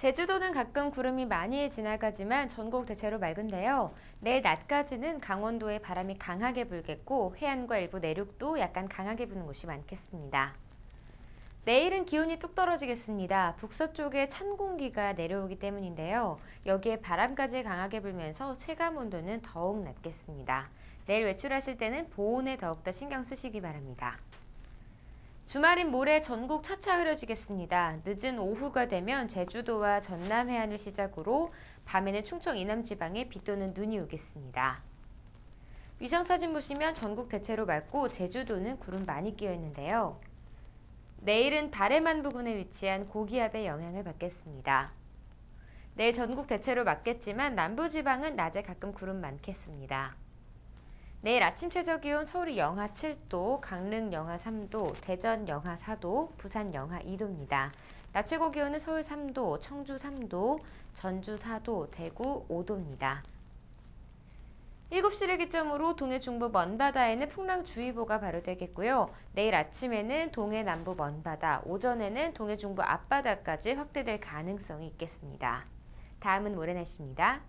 제주도는 가끔 구름이 많이 지나가지만 전국 대체로 맑은데요. 내일 낮까지는 강원도에 바람이 강하게 불겠고 해안과 일부 내륙도 약간 강하게 부는 곳이 많겠습니다. 내일은 기온이 뚝 떨어지겠습니다. 북서쪽에 찬 공기가 내려오기 때문인데요. 여기에 바람까지 강하게 불면서 체감 온도는 더욱 낮겠습니다. 내일 외출하실 때는 보온에 더욱더 신경 쓰시기 바랍니다. 주말인 모레 전국 차차 흐려지겠습니다. 늦은 오후가 되면 제주도와 전남 해안을 시작으로 밤에는 충청 이남 지방에 비 또는 눈이 오겠습니다. 위성 사진 보시면 전국 대체로 맑고 제주도는 구름 많이 끼어 있는데요. 내일은 바레만 부근에 위치한 고기압의 영향을 받겠습니다. 내일 전국 대체로 맑겠지만 남부지방은 낮에 가끔 구름 많겠습니다. 내일 아침 최저 기온 서울이 영하 7도, 강릉 영하 3도, 대전 영하 4도, 부산 영하 2도입니다. 낮 최고 기온은 서울 3도, 청주 3도, 전주 4도, 대구 5도입니다. 7시를 기점으로 동해 중부 먼바다에는 풍랑주의보가 발효되겠고요. 내일 아침에는 동해 남부 먼바다, 오전에는 동해 중부 앞바다까지 확대될 가능성이 있겠습니다. 다음은 모레 날씨입니다.